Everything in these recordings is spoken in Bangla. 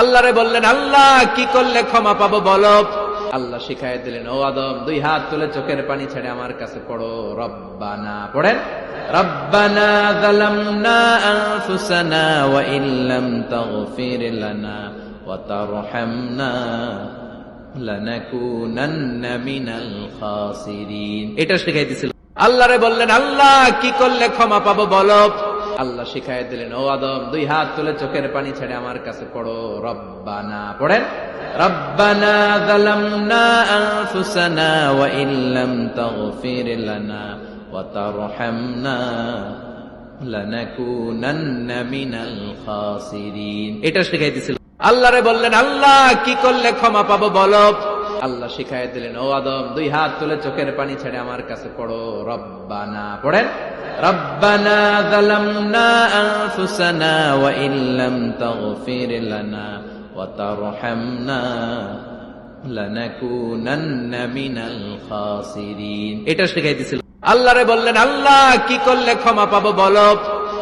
আল্লাহরে বললেন, আল্লাহ, কি করলে ক্ষমা পাবো বলো? আল্লাহ শিখাই দিলেন, ও আদম, দুই হাত তুলে চোখের পানি ছেড়ে আমার কাছে পড়ো। রব্বানা পড়েন? রব্বানা যালামনা আনফুসানা ওয়া ইল্লাম তাগফির লানা ওয়া তারহামনা লানাকুনান্না মিনাল খাসিরিন। এটা শিখাই দিছিল আল্লাহরে বললেন, আল্লাহ, কি করলে ক্ষমা পাবো বলো? আল্লাহ শিখাই দিলেন, ও আদম, দুই হাত তুলে চোখের পানি ছেড়ে আমার কাছে পড়ো। রব্বানা, পড়েন? রব্বানা যালামনা আনফুসানা ওয়া ইল্লাম তাগফির লানা ওয়া তারহামনা লানাকুনান্না মিনাল খাসিরিন। এটা শিখাই দিছিল আল্লাহরে বললেন, আল্লাহ, কি করলে ক্ষমা পাবো বলো? আল্লাহ শিখাই দিলেন, ও আদম, দুই হাত তুলে চোখের পানি ছেড়ে আমার কাছে পড়ো। রব্বানা, পড়েন? রব্বানা যালামনা আনফুসানা ওয়া ইল্লাম তাগফির লানা ওয়া তারহামনা লানাকুনান্না মিনাল খাসিরিন। এটা শিখাই দিছিল। আল্লাহরে বললেন, আল্লাহ, কি করলে ক্ষমা পাবো বলো?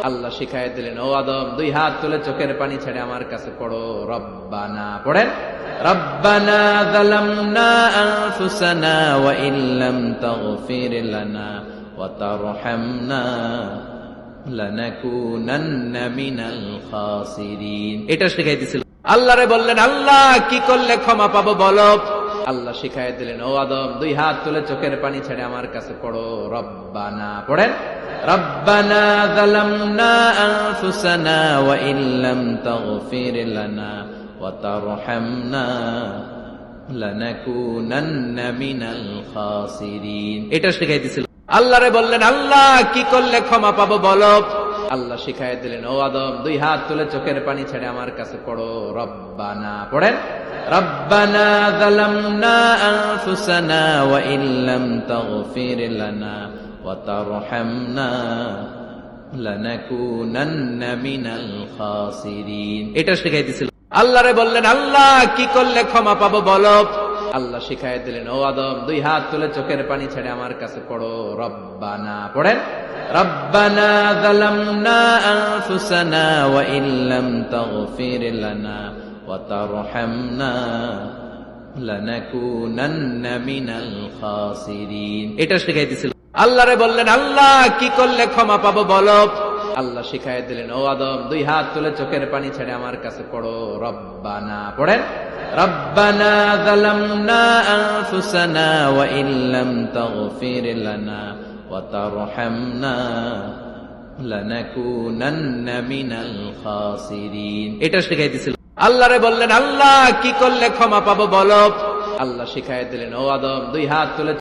আল্লাহ শিখাই দিলেন, ও আদম, দুই হাত তুলে চোখের পানি ছেড়ে আমার কাছে পড়ো। রব্বানা, পড়েন? যালামনা আনফুসানা ওয়া ইল্লাম তাগফির লানা ওয়া তারহামনা লানাকুনান্না মিনাল খাসিরিন। এটা দিছিল আল্লাহরে বললেন, আল্লাহ, কি করলে ক্ষমা পাবো বলো? আল্লাহ শিখাই দিলেন, ও আদম, দুই হাত তুলে চোখের পানি ছেড়ে আমার কাছে পড়ো, রব্বানা। পড়েন? রব্বানা যালামনা আনফুসানা ওয়া ইল্লাম তাগফির লানা। তারহামনা লানাকুনান্না মিনাল খাসিরিন এটা শিখাই দিছিল আল্লাহরে বললেন, আল্লাহ, কি করলে ক্ষমা পাবো বলো? আল্লাহ শিখাই দিলেন, ও আদম, দুই হাত তুলে চোখের পানি ছেড়ে আমার কাছে পড়ো, রব্বানা। পড়েন, রব্বানা আনফুসানা ওয়া ইল্লাম তাগফির লানা ওয়া তারহামনা লানাকুনান্না মিনাল খাসিরিন। এটা শিখাই দিছিল আল্লাহরে বললেন, আল্লাহ, কি করলে ক্ষমা পাবো বলো? আল্লাহ শিখাই দিলেন, ও আদম, দুই হাত তুলে চোখের পানি ছেড়ে আমার কাছে পড়ো, রব্বানা। পড়েন, রব্বানা যালামনা আনফুসানা ওয়া ইল্লাম তাগফির লানা ওয়া তারহামনা লানাকুনান্না মিনাল খাসিরিন। এটা শিখাই দিছিল আল্লাহরে বললেন, আল্লাহ, কি করলে ক্ষমা পাবো বলো? আল্লাহ শিখাই দিলেন, ও আদম, দুই হাত তুলে চোখের পানি ছেড়ে আমার কাছে পড়ো। রব্বানা পড়েন? রব্বানা যালামনা আনফুসানা ওয়া ইল্লাম তাগফির লানা ওয়া তারহামনা লানাকুনান্না মিনাল খাসিরিন। এটা শিখাই দিছিল আল্লাহরে বললেন, আল্লাহ, কি করলে ক্ষমা পাবো বলো? আল্লাহ শিখাই দিলেন, ও আদম, দুই হাত তুলে